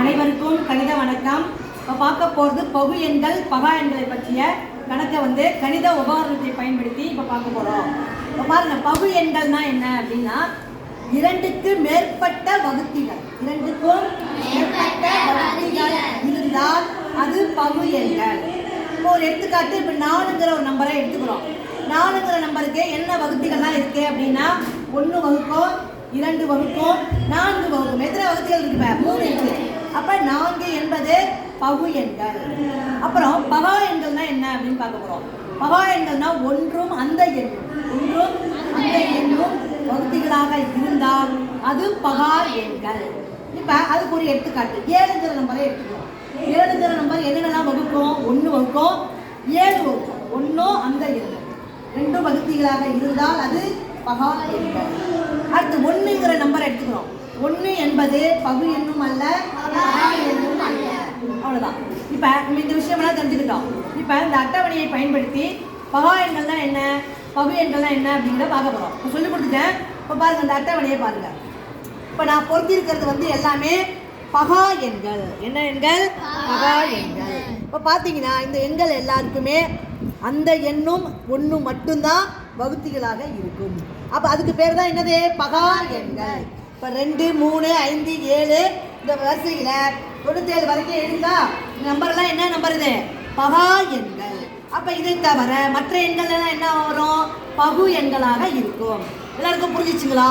அனைவருக்கும் கணித வணக்கம். இப்போ பார்க்க போகிறது பகு எண்கள் பகா எண்களை பற்றிய கணக்கை வந்து கணித உபகரணத்தை பயன்படுத்தி இப்போ பார்க்க போகிறோம் இப்போ பாருங்க பகு எண்கள்னா என்ன அப்படின்னா இரண்டுக்கு மேற்பட்ட வகுத்திகள். இரண்டுக்கும் மேற்பட்ட வகுத்திகள் இருந்தால் அது பகு எண்கள். இப்போ ஒரு எடுத்துக்காட்டு இப்போ நாலுங்கிற ஒரு நம்பரை எடுத்துக்கிறோம். நாலுங்கிற நம்பருக்கு என்ன வகுத்திகள்லாம் இருக்கு அப்படின்னா ஒன்று வகுக்கும் இரண்டு வகுக்கும் நான்கு வகுக்கும் எத்தனை வகுதிகள் இருக்கு இப்ப? மூணு இருக்கு அப்ப நான்கு என்பது பகு எண்கள். அப்புறம் பகா எண்கள்னா என்ன அப்படின்னு பார்க்க போகிறோம் பகா எண்கள்னா ஒன்றும் அந்த எண்ணும் ஒன்றும் அந்த எண்ணும் வகுதிகளாக இருந்தால் அது பகா எண்கள். இப்போ அதுக்கு ஒரு எடுத்துக்காட்டு. ஏழுங்கிற நம்பரை எடுத்துக்கிறோம் ஏழுங்கிற நம்பர் என்னென்னலாம் வகுக்கும்? ஒன்று வகுக்கும். ஏழு வகுக்கும். ஒன்றும் அந்த எண் ரெண்டு வகுதிகளாக இருந்தால் அது பகா எண்கள். அடுத்து ஒன்றுங்கிற நம்பரை எடுத்துக்கிறோம். ஒன்று என்பது பகு எண்ணும் அல்ல எண்ணும் அவ்வளோதான் இப்போ நம்ம இந்த விஷயமெல்லாம் தெரிஞ்சுக்கிட்டோம். இப்போ இந்த அட்டவணையை பயன்படுத்தி பகா எண்கள்னா என்ன பகு எண்கள்லாம் என்ன அப்படிங்கிறத பார்க்க போகிறோம் இப்போ சொல்லி கொடுத்துட்டேன். இப்போ பாருங்க இந்த அட்டவணையை பாருங்க. இப்போ நான் பொருத்திருக்கிறது வந்து எல்லாமே பகா எண்கள். என்ன எண்கள்? பகா எண்கள். இப்போ பார்த்தீங்கன்னா இந்த எண்கள் எல்லாருக்குமே அந்த எண்ணும் ஒன்று மட்டும்தான் வகுத்திகளாக இருக்கும். அப்போ அதுக்கு பேர் தான் என்னது? பகா எண்கள். இப்போ ரெண்டு மூணு ஐந்து ஏழு இந்த வரிசையில் தொண்ணூற்றேழு வரைக்கும் எழுந்தா இந்த நம்பர்லாம் என்ன நம்பர் இது? பகா எண்கள். அப்போ இதை தவிர மற்ற எண்கள் எல்லாம் என்ன வரும்? பகு எண்களாக இருக்கும். எல்லாருக்கும் புரிஞ்சிச்சுங்களா?